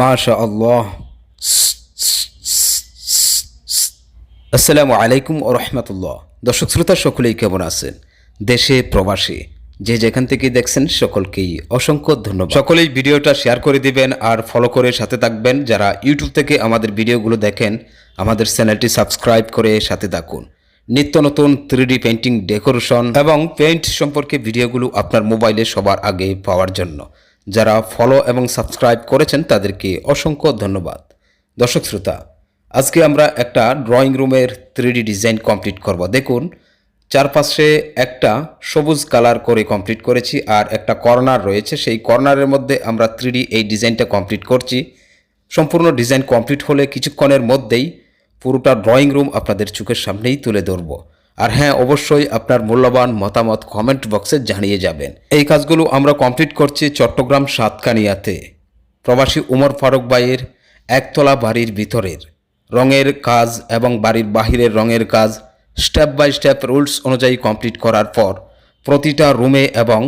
মাশা আল্লাহ আসসালামু আলাইকুম ও রহমতুল্লাহ। দর্শক শ্রোতা, সকলেই কেমন আছেন? দেশে প্রবাসী, যে যেখান থেকে দেখছেন, সকলকেই অসংখ্য ধন্যবাদ। সকলেই ভিডিওটা শেয়ার করে দিবেন আর ফলো করে সাথে থাকবেন। যারা ইউটিউব থেকে আমাদের ভিডিওগুলো দেখেন, আমাদের চ্যানেলটি সাবস্ক্রাইব করে সাথে থাকুন। নিত্য নতুন থ্রিডি পেন্টিং ডেকোরেশন এবং পেইন্ট সম্পর্কে ভিডিওগুলো আপনার মোবাইলে সবার আগে পাওয়ার জন্য। যারা ফলো এবং সাবস্ক্রাইব করেছেন তাদেরকে অসংখ্য ধন্যবাদ। দর্শক শ্রোতা, আজকে আমরা একটা ড্রয়িং রুমের থ্রিডি ডিজাইন কমপ্লিট করব। দেখুন, চারপাশে একটা সবুজ কালার করে কমপ্লিট করেছি আর একটা কর্নার রয়েছে। সেই কর্নারের মধ্যে আমরা থ্রিডি এই ডিজাইনটা কমপ্লিট করছি। সম্পূর্ণ ডিজাইন কমপ্লিট হলে কিছুক্ষণের মধ্যেই পুরোটা ড্রয়িং রুম আপনাদের চোখের সামনেই তুলে ধরব। আর হ্যাঁ অবশ্যই আপনার মূল্যবান মতামত কমেন্ট বক্সে জানিয়ে যাবেন। এই কাজগুলো আমরা কমপ্লিট করছি চট্টগ্রাম সাতকানিয়াতে। প্রবাসী উমর ফারুক ভাইয়ের একতলা বাড়ির ভিতরের। রঙের কাজ এবং বাড়ির বাহিরের রঙের কাজ স্টেপ বাই স্টেপ রুলস অনুযায়ী কমপ্লিট করার পর প্রতিটা রুমে এবং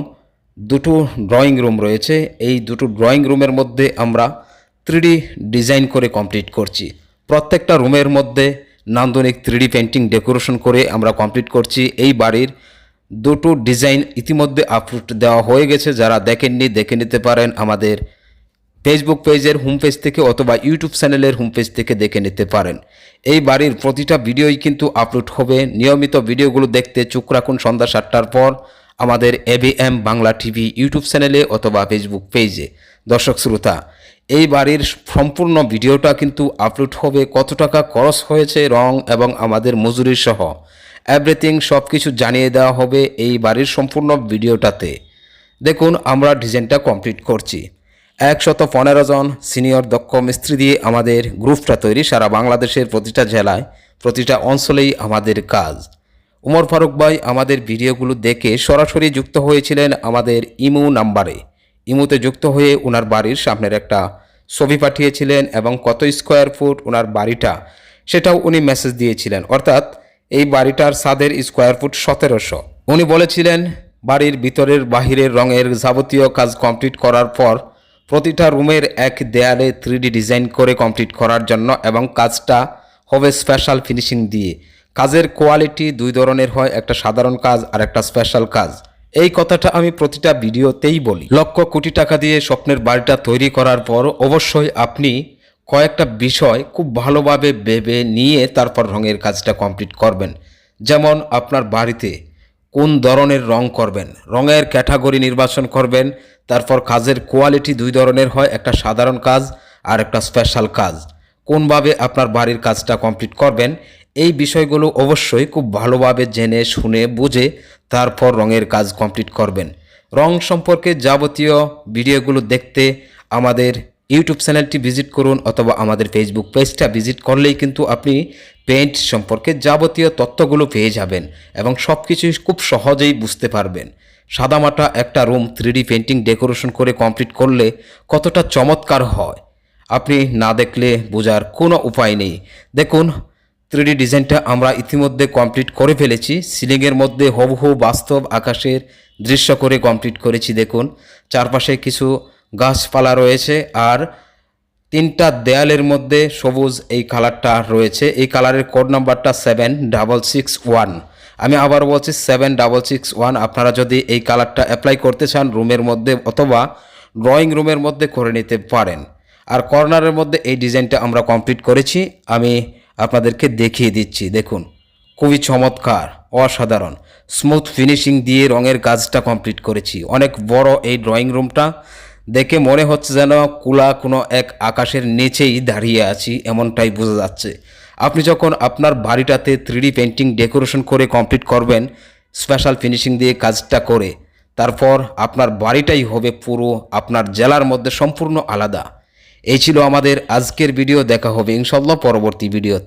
দুটো ড্রয়িং রুম রয়েছে। এই দুটো ড্রয়িং রুমের মধ্যে আমরা থ্রিডি ডিজাইন করে কমপ্লিট করছি। প্রত্যেকটা রুমের মধ্যে নান্দনিক থ্রিডি পেন্টিং ডেকোরেশন করে আমরা কমপ্লিট করছি। এই বাড়ির দুটো ডিজাইন ইতিমধ্যে আপলোড দেওয়া হয়ে গেছে। যারা দেখেননি, দেখে নিতে পারেন আমাদের ফেসবুক পেজের হোম পেজ থেকে অথবা ইউটিউব চ্যানেলের হোম পেজ থেকে দেখে নিতে পারেন। এই বাড়ির প্রতিটা ভিডিওই কিন্তু আপলোড হবে। নিয়মিত ভিডিওগুলো দেখতে চোখ রাখুন সন্ধ্যা সাতটার পর আমাদের এবিএম বাংলা টিভি ইউটিউব চ্যানেলে অথবা ফেসবুক পেজে দর্শক, শ্রোতা এই বাড়ির সম্পূর্ণ ভিডিওটা কিন্তু আপলোড হবে কত টাকা খরচ হয়েছে, রং এবং আমাদের মজুরি সহ। এভরিথিং সব কিছু জানিয়ে দেওয়া হবে এই বাড়ির সম্পূর্ণ ভিডিওটাতে। দেখুন, আমরা ডিজাইনটা কমপ্লিট করছি। একশত পনেরো জন সিনিয়র দক্ষ মিস্ত্রি দিয়ে আমাদের গ্রুপটা তৈরি সারা বাংলাদেশের প্রতিটা জেলায়, প্রতিটা অঞ্চলেই আমাদের কাজ। উমর ফারুক ভাই আমাদের ভিডিওগুলো দেখে সরাসরি যুক্ত হয়েছিলেন আমাদের ইমু নাম্বারে। ইমুতে যুক্ত হয়ে ওনার বাড়ির সামনের একটা ছবি পাঠিয়েছিলেন এবং কত স্কোয়ার ফুট ওনার বাড়িটা সেটাও উনি মেসেজ দিয়েছিলেন। অর্থাৎ এই বাড়িটার সাদের স্কোয়ার ফুট সতেরোশো। উনি বলেছিলেন, বাড়ির ভিতরের বাহিরের রঙের যাবতীয় কাজ কমপ্লিট করার পর প্রতিটা রুমের এক দেয়ালে থ্রিডি ডিজাইন করে কমপ্লিট করার জন্য এবং কাজটা হবে স্পেশাল ফিনিশিং দিয়ে। কাজের কোয়ালিটি দুই ধরনের হয়, একটা সাধারণ কাজ আর একটা স্পেশাল কাজ। এই কথাটা আমি প্রতিটা ভিডিওতেই বলি। লক্ষ কোটি টাকা দিয়ে স্বপ্নের বাড়িটা তৈরি করার পর অবশ্যই আপনি কয়েকটা বিষয় খুব ভালোভাবে ভেবে নিয়ে তারপর রঙের কাজটা কমপ্লিট করবেন। যেমন আপনার বাড়িতে কোন ধরনের রং করবেন? রঙের ক্যাটাগরি নির্বাচন করবেন, তারপর কাজের কোয়ালিটি দুই ধরনের হয়, একটা সাধারণ কাজ আর একটা স্পেশাল কাজ। কোনভাবে আপনার বাড়ির কাজটা কমপ্লিট করবেন এই বিষয়গুলো অবশ্যই খুব ভালোভাবে জেনে, শুনে, বুঝে তারপর রঙের কাজ কমপ্লিট করবেন। রং সম্পর্কে যাবতীয় ভিডিওগুলো দেখতে আমাদের ইউটিউব চ্যানেলটি ভিজিট করুন অথবা আমাদের ফেসবুক পেজটা ভিজিট করলেই কিন্তু আপনি পেইন্ট সম্পর্কে যাবতীয় তথ্যগুলো পেয়ে যাবেন এবং সব কিছুই খুব সহজেই বুঝতে পারবেন। সাদামাটা একটা room three D painting decoration করে কমপ্লিট করলে কতটা চমৎকার হয়। আপনি না দেখলে বোঝার কোনো উপায় নেই। দেখুন থ্রিডি ডিজাইনটা আমরা ইতিমধ্যে কমপ্লিট করে ফেলেছি। সিলিংয়ের মধ্যে হবহু বাস্তব আকাশের দৃশ্য করে কমপ্লিট করেছি, দেখুন। চারপাশে কিছু গাছপালা রয়েছে আর তিনটা দেয়ালের মধ্যে সবুজ এই কালারটা রয়েছে। এই কালারের কোড নাম্বারটা সেভেন ডাবল সিক্স ওয়ান আমি আবার বলছি সেভেন ডাবল সিক্স ওয়ান আপনারা যদি এই কালারটা অ্যাপ্লাই করতে চান রুমের মধ্যে অথবা ড্রয়িং রুমের মধ্যে করে নিতে পারেন। আর কর্নারের মধ্যে এই ডিজাইনটা আমরা কমপ্লিট করেছি। আমি আপনাদেরকে দেখিয়ে দিচ্ছি। দেখুন, খুবই চমৎকার, অসাধারণ। স্মুথ ফিনিশিং দিয়ে রঙের কাজটা কমপ্লিট করেছি। অনেক বড় এই ড্রয়িং রুমটা দেখে মনে হচ্ছে যেন কুলা কোনো এক আকাশের নিচেই দাঁড়িয়ে আছি, এমনটাই বোঝা যাচ্ছে। আপনি যখন আপনার বাড়িটাতে থ্রিডি পেন্টিং ডেকোরেশন করে কমপ্লিট করবেন স্পেশাল ফিনিশিং দিয়ে কাজটা করে, তারপর আপনার বাড়িটাই হবে পুরো, আপনার জেলার মধ্যে সম্পূর্ণ আলাদা। এই ছিল আমাদের আজকের ভিডিও দেখা হবে ইনশাল্লাহ পরবর্তী ভিডিওতে